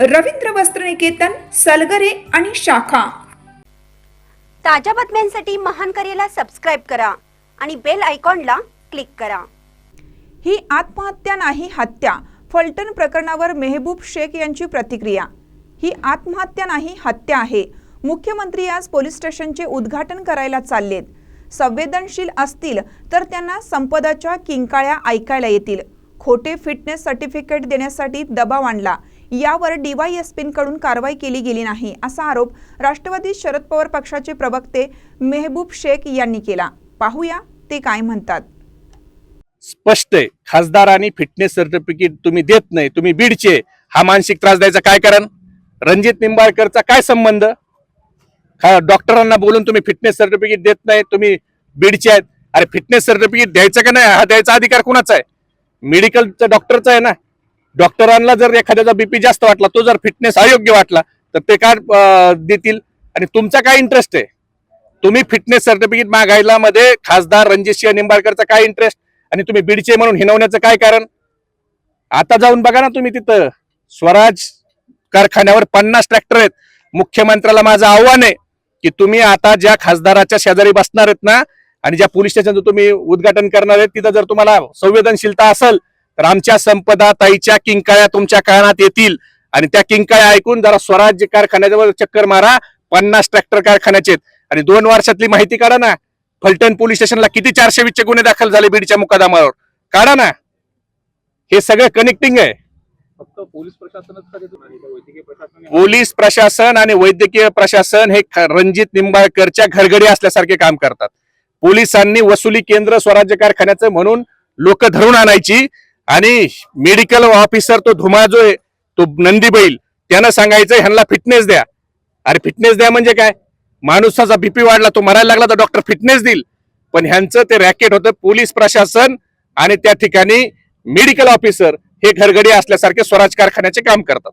रवींद्र वस्त्रनिकेतन सलगरे आणि शाखा. ताज्या बातम्यांसाठी महान करेला सबस्क्राईब करा आणि बेल आयकॉनला क्लिक करा. ही आत्महत्या नाही हत्या. फलटण प्रकरणावर मेहबूब शेख यांची प्रतिक्रिया. ही आत्महत्या नाही हत्या आहे. मुख्यमंत्री आज पोलीस स्टेशनचे उद्घाटन करायला चाललेत. संवेदनशील असतील तर त्यांना संपदाच्या किंकाळ्या ऐकायला येतील. खोटे फिटनेस सर्टिफिकेट देण्यासाठी दबाव आणला. यावर डीवायएसपींकडून कारवाई केली गेली नाही असा आरोप राष्ट्रवादी शरद पवार पक्षाचे प्रवक्ते मेहबूब शेख यांनी केला. पाहूया ते काय म्हणतात. स्पष्ट आहे. खासदारांनी फिटनेस सर्टिफिकेट तुम्ही देत नाही तुम्ही बीडचे हा मानसिक त्रास द्यायचा काय कारण? रणजित निंबाळकरचा काय संबंध? डॉक्टरांना बोलून तुम्ही फिटनेस सर्टिफिकेट देत नाही तुम्ही बीडचे आहेत. अरे फिटनेस सर्टिफिकेट द्यायचं का नाही? हा द्यायचा अधिकार कुणाचा आहे? मेडिकलचा डॉक्टरचा आहे ना. डॉक्टरांना जर एखाद्याचा बीपी जास्त वाटला तो जर फिटनेस अयोग्य वाटला तर ते काय देतील? आणि तुमचा काय इंटरेस्ट आहे? तुम्ही फिटनेस सर्टिफिकेट मागायला मध्ये खासदार रणजितसिंह निंबाळकरचा काय इंटरेस्ट आणि तुम्ही बीडचे म्हणून हिनवण्याचं काय कारण? आता जाऊन बघा ना तुम्ही तिथं. स्वराज कारखान्यावर पन्नास ट्रॅक्टर आहेत. मुख्यमंत्र्याला माझं आव्हान आहे की तुम्ही आता ज्या खासदाराच्या शेजारी बसणार आहेत ना आणि ज्या पोलीस स्टेशनचं तुम्ही उद्घाटन करणार आहेत तिथं जर तुम्हाला संवेदनशीलता असेल तर आमच्या संपदा ताईच्या किंकाळ्या तुमच्या कानात येतील. आणि त्या किंकाळ्या ऐकून जरा स्वराज्य कारखान्याजवळ चक्कर मारा. पन्नास ट्रॅक्टर कारखान्याचे. आणि दोन वर्षातली माहिती काढा ना. फलटण पोलीस स्टेशनला किती चारशे वीसचे गुन्हे दाखल झाले बीडच्या मुकादमावर? काढा ना. हे सगळं कनेक्टिंग आहे. फक्त पोलीस प्रशासनच पोलीस प्रशासन आणि वैद्यकीय प्रशासन हे रणजित निंबाळकरच्या घरगडी असल्यासारखे काम करतात. पोलिसांनी वसुली केंद्र स्वराज्य कारखान्याचं म्हणून लोक धरून आणायची. आणि मेडिकल ऑफिसर तो धुमा जो आहे तो नंदी बैल त्यांना सांगायचं ह्यांना फिटनेस द्या. अरे फिटनेस द्या म्हणजे काय? माणूसाचा बीपी वाढला तो मरायला लागला तर डॉक्टर फिटनेस देईल. पण ह्यांचं ते रॅकेट होतं पोलीस प्रशासन आणि त्या ठिकाणी मेडिकल ऑफिसर हे घरगडी असल्यासारखे स्वराज कारखान्याचे काम करतात.